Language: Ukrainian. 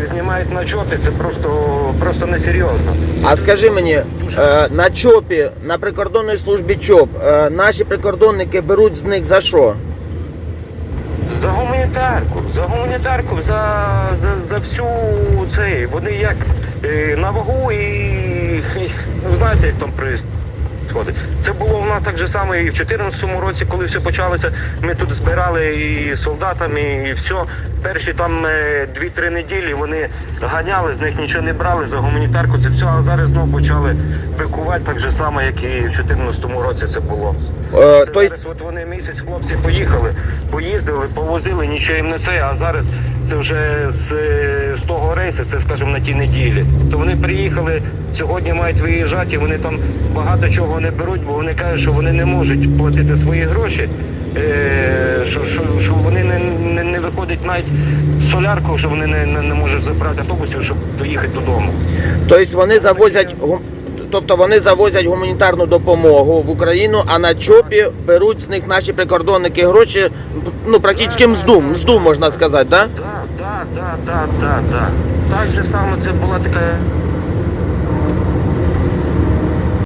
них знімають на чопі, це просто, просто несерйозно. А скажи мені, е, на ЧОПі, на прикордонній службі ЧОП, е, наші прикордонники беруть з них за що? За гуманітарку, за гуманітарку, за, за, за всю цей. Вони як е, на вагу і, і ну, знаєте, як там происходить. Це було у нас так же само і в 2014 році, коли все почалося. Ми тут збирали і солдатами, і все. Перші там е, 2-3 неділі вони ганяли, з них нічого не брали за гуманітарку. Це все, а зараз знову почали бикувати так же само, як і в 2014 році це було. Е, Це зараз от вони місяць хлопці поїхали, поїздили, повозили, нічого їм не це, а зараз це вже з, з того рейсу, це скажімо на тій неділі. То вони приїхали, сьогодні мають виїжджати, і вони там багато чого не беруть, бо вони кажуть, що вони не можуть платити свої гроші. Е, що, що, що вони не, не, не виходять навіть солярку, що вони не, не, не можуть забрати автобусів, щоб доїхати додому. тобто вони завозять Тобто вони завозять гуманітарну допомогу в Україну, а на ЧОПі беруть з них наші прикордонники гроші, ну практично мзду, мзду можна сказати, да? Так, так, так, так, так, так. Так же само це була така